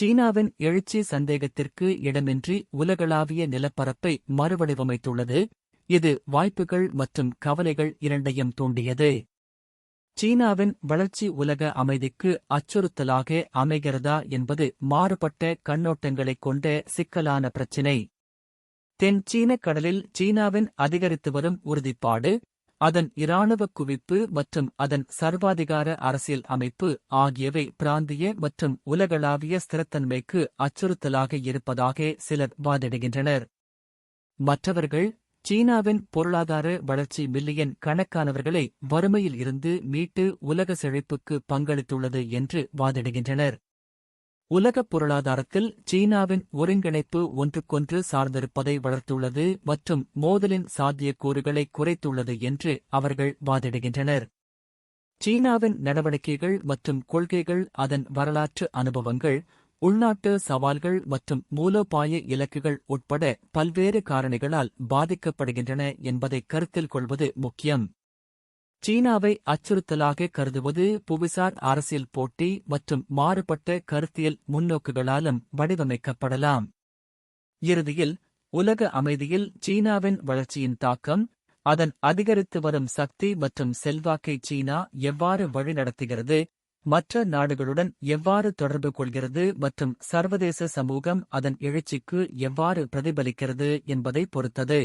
சீனாவின் எழுச்சி சந்தேகத்திற்கு இடமின்றி உலகளாவிய நிலப்பரப்பை மறுவடிவமைத்துள்ளது. இது வாய்ப்புகள் மற்றும் கவலைகள் இரண்டையும் தூண்டியது. சீனாவின் வளர்ச்சி உலக அமைதிக்கு அச்சுறுத்தலாக அமைகிறதா என்பது மாறுபட்ட கண்ணோட்டங்களைக் கொண்ட சிக்கலான பிரச்சினை. தென் சீன கடலில் சீனாவின் அதிகரித்து வரும் உறுதிப்பாடு அதன் இராணுவ குவிப்பு மற்றும் அதன் சர்வாதிகார அரசியல் அமைப்பு ஆகியவை பிராந்திய மற்றும் உலகளாவிய ஸ்திரத்தன்மைக்கு அச்சுறுத்தலாக இருப்பதாக சிலர் வாதிடுகின்றனர். மற்றவர்கள் சீனாவின் பொருளாதார வளர்ச்சி மில்லியன் கணக்கானவர்களை வறுமையில் இருந்து மீட்டு உலக செழிப்புக்கு பங்களித்துள்ளது என்று வாதிடுகின்றனர். உலகப் பொருளாதாரத்தில் சீனாவின் ஒருங்கிணைப்பு ஒன்றுக்கொன்று சார்ந்திருப்பதை வளர்த்துள்ளது மற்றும் மோதலின் சாத்தியக்கூறுகளை குறைத்துள்ளது என்று அவர்கள் வாதிடுகின்றனர். சீனாவின் நடவடிக்கைகள் மற்றும் கொள்கைகள் அதன் வரலாற்று அனுபவங்கள் உள்நாட்டு சவால்கள் மற்றும் மூலோபாய இலக்குகள் உட்பட பல்வேறு காரணிகளால் பாதிக்கப்படுகின்றன என்பதை கருத்தில் கொள்வது முக்கியம். சீனாவை அச்சுறுத்தலாக கருதுவது புவிசார் அரசியல் போட்டி மற்றும் மாறுபட்ட கருத்தியல் முன்னோக்குகளாலும் வடிவமைக்கப்படலாம். இறுதியில் உலக அமைதியில் சீனாவின் வளர்ச்சியின் தாக்கம் அதன் அதிகரித்து வரும் சக்தி மற்றும் செல்வாக்கை சீனா எவ்வாறு வழிநடத்துகிறது மற்ற நாடுகளுடன் எவ்வாறு தொடர்பு கொள்கிறது மற்றும் சர்வதேச சமூகம் அதன் எழுச்சிக்கு எவ்வாறு பிரதிபலிக்கிறது என்பதை பொறுத்தது.